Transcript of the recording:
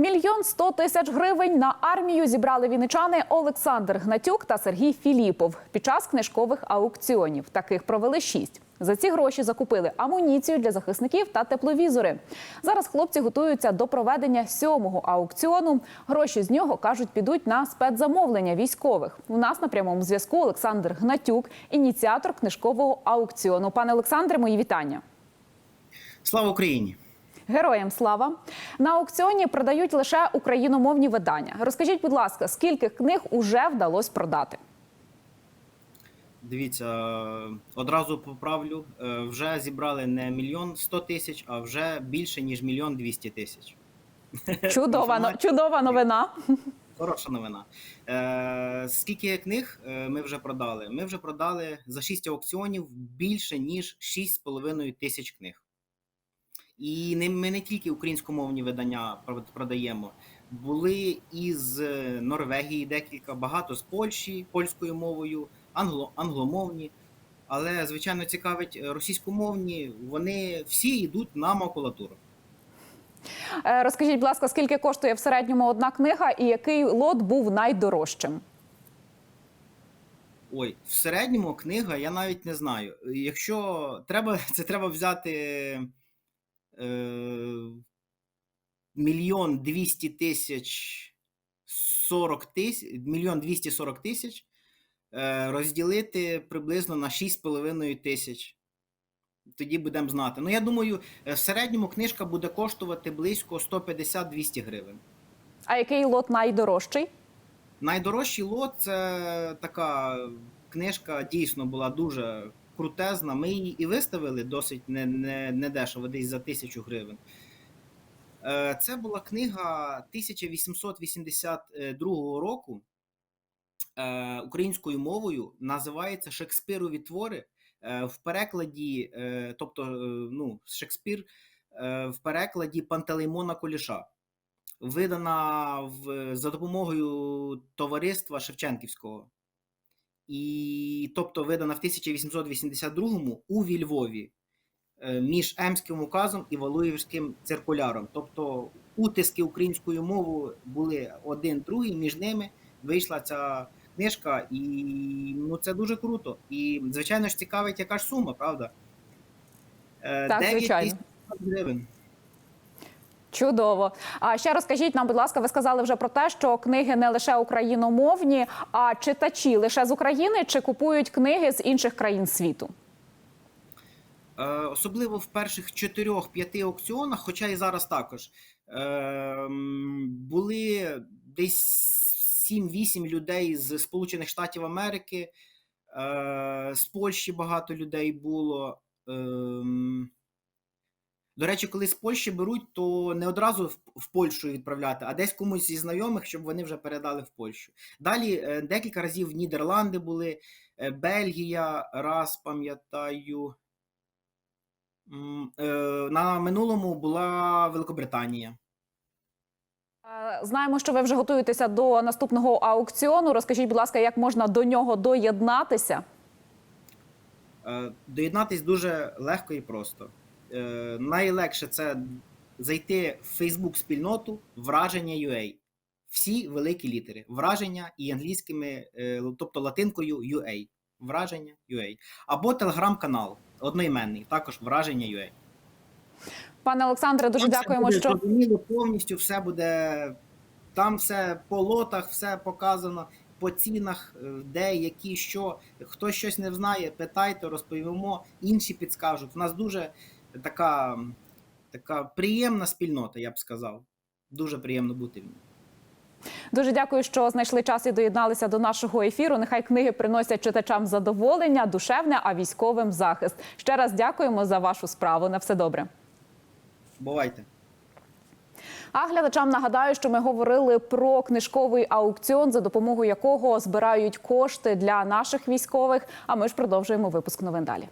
Мільйон сто тисяч гривень на армію зібрали вінничани Олександр Гнатюк та Сергій Філіпов під час книжкових аукціонів. Таких провели шість. За ці гроші закупили амуніцію для захисників та тепловізори. Зараз хлопці готуються до проведення сьомого аукціону. Гроші з нього кажуть підуть на спецзамовлення військових. У нас на прямому зв'язку Олександр Гнатюк, ініціатор книжкового аукціону. Пане Олександре, мої вітання. Слава Україні! Героям слава на аукціоні продають лише україномовні видання. Розкажіть, будь ласка, скільки книг уже вдалося продати? Дивіться, одразу поправлю. е, Вже зібрали не мільйон сто тисяч, а вже більше ніж мільйон двісті тисяч. Чудова, чудова новина. Хороша новина. Е, скільки книг е, ми вже продали? Ми вже продали за 6 аукціонів більше ніж 6,5 тисяч книг. І не, ми не тільки українськомовні видання продаємо. Були із е, Норвегії декілька, багато з Польщі польською мовою, англо, англомовні. Але, звичайно, цікавить е, російськомовні, вони всі йдуть на макулатуру. Е, Розкажіть, будь ласка, скільки коштує в середньому одна книга і який лот був найдорожчим? Ой, в середньому книга, я навіть не знаю. Якщо треба, це треба взяти мільйон двісті тисяч сорок тисяч, мільйон двісті сорок тисяч, е, розділити приблизно на 6,5 тисяч. Тоді будемо знати. Ну, я думаю, е, в середньому книжка буде коштувати близько 150-200 гривень. А який лот найдорожчий? Найдорожчий лот це така книжка, дійсно була дуже крутезна. Ми її і виставили досить не, не, не дешево, десь за тисячу гривень. Е, Це була книга 1882 року е, українською мовою. Називається Шекспирові твори. Е, В перекладі, тобто, ну, Шекспір в перекладі Пантелеймона Куліша видана в, за допомогою товариства Шевченківського. І, тобто видана в 1882-му у Львові е, між Емським указом і Валуївським циркуляром. Тобто утиски українською мовою були один другий, між ними вийшла ця книжка, і ну, це дуже круто. І, звичайно ж, цікавить, яка ж сума, правда? Е, Так, 9 звичайно. тисяч гривень. Чудово. А ще розкажіть нам, будь ласка, ви сказали вже про те, що книги не лише україномовні, а читачі лише з України чи купують книги з інших країн світу? Е, Особливо в перших 4-5 аукціонах, хоча і зараз також, е, були десь 7-8 людей з Сполучених Штатів Америки, е, з Польщі багато людей було. До речі, коли з Польщі беруть, то не одразу в, Польщу відправляти, а десь комусь зі знайомих, щоб вони вже передали в Польщу. Далі е, декілька разів в Нідерланди були, е, Бельгія, раз пам'ятаю. Е, На минулому була Великобританія. Знаємо, що ви вже готуєтеся до наступного аукціону. Розкажіть, будь ласка, як можна до нього доєднатися? Доєднатись дуже легко і просто. Е, Найлегше це зайти в Facebook спільноту враження UA. Всі великі літери. Враження і англійськими, е, тобто латинкою UA. Враження UA. Або телеграм-канал одноіменний, також враження UA. Пане Олександре, дуже Там дякуємо, буде що зрозуміло повністю все буде. Там все по лотах, все показано, по цінах, е, де, які, що. Хто щось не знає, питайте, розповімо, інші підскажуть. У нас дуже така, така приємна спільнота, я б сказав. Дуже приємно бути в ній. Дуже дякую, що знайшли час і доєдналися до нашого ефіру. Нехай книги приносять читачам задоволення, душевне, а військовим захист. Ще раз дякуємо за вашу справу. На все добре. Бувайте. А глядачам нагадаю, що ми говорили про книжковий аукціон, за допомогою якого збирають кошти для наших військових. А ми ж продовжуємо випуск новин далі.